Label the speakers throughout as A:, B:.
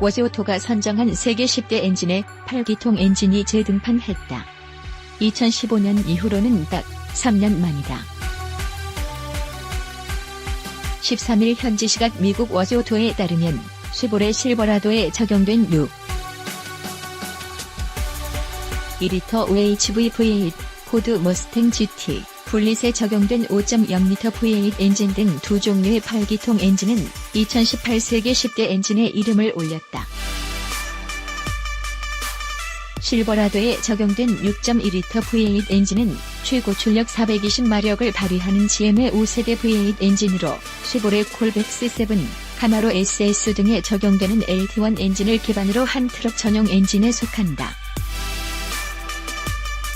A: 워즈오토가 선정한 세계 10대 엔진에 8기통 엔진이 재등판했다. 2015년 이후로는 딱 3년 만이다. 13일 현지 시각 미국 워즈오토에 따르면 쉐보레 실버라도에 적용된 6 2리터 OHV V8, 포드 머스탱 GT, 불릿에 적용된 5.0L V8 엔진 등 두 종류의 8기통 엔진은 2018 세계 10대 엔진에 이름을 올렸다. 실버라도에 적용된 6.1L V8 엔진은 최고 출력 420마력을 발휘하는 GM의 5세대 V8 엔진으로 쉐보레 콜백스 7, 카마로 SS 등에 적용되는 LT1 엔진을 기반으로 한 트럭 전용 엔진에 속한다.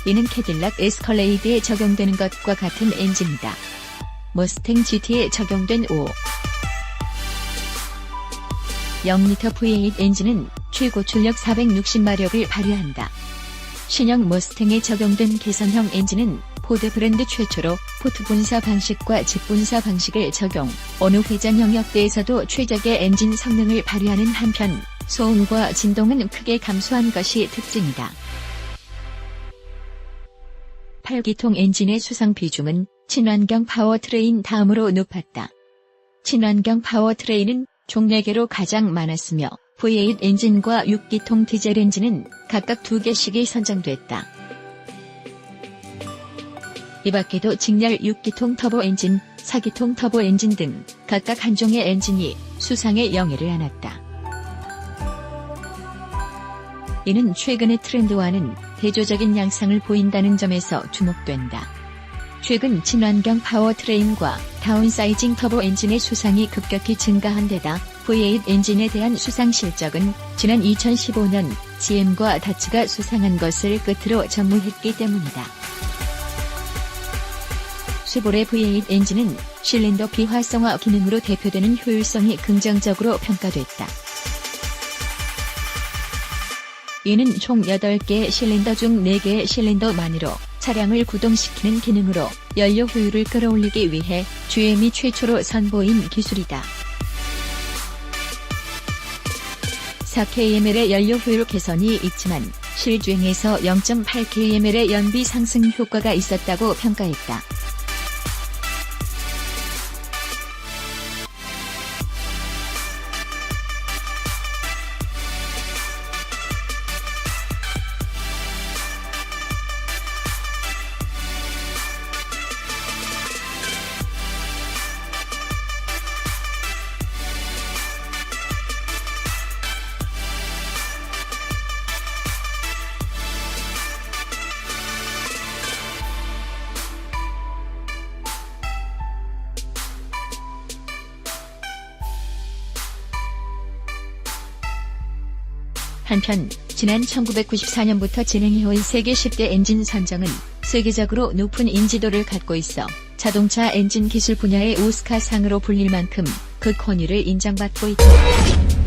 A: 이는 캐딜락 에스컬레이드에 적용되는 것과 같은 엔진이다. 머스탱 GT에 적용된 5. 0L V8 엔진은 최고 출력 460마력을 발휘한다. 신형 머스탱에 적용된 개선형 엔진은 포드 브랜드 최초로 포트 분사 방식과 직 분사 방식을 적용, 어느 회전 영역대에서도 최적의 엔진 성능을 발휘하는 한편 소음과 진동은 크게 감소한 것이 특징이다. 8기통 엔진의 수상 비중은 친환경 파워트레인 다음으로 높았다. 친환경 파워트레인은 총 4개로 가장 많았으며 V8 엔진과 6기통 디젤 엔진은 각각 2개씩이 선정됐다. 이 밖에도 직렬 6기통 터보 엔진, 4기통 터보 엔진 등 각각 한 종의 엔진이 수상의 영예를 안았다. 이는 최근의 트렌드와는 대조적인 양상을 보인다는 점에서 주목된다. 최근 친환경 파워트레인과 다운사이징 터보 엔진의 수상이 급격히 증가한 데다 V8 엔진에 대한 수상 실적은 지난 2015년 GM과 다츠가 수상한 것을 끝으로 전무했기 때문이다. 쉐보레 V8 엔진은 실린더 비활성화 기능으로 대표되는 효율성이 긍정적으로 평가됐다. 이는 총 8개의 실린더 중 4개의 실린더만으로 차량을 구동시키는 기능으로 연료 효율을 끌어올리기 위해 GM이 최초로 선보인 기술이다. 4kml의 연료 효율 개선이 있지만 실주행에서 0.8kml의 연비 상승 효과가 있었다고 평가했다. 한편 지난 1994년부터 진행해온 세계 10대 엔진 선정은 세계적으로 높은 인지도를 갖고 있어 자동차 엔진 기술 분야의 오스카상으로 불릴 만큼 그 권위를 인정받고 있다.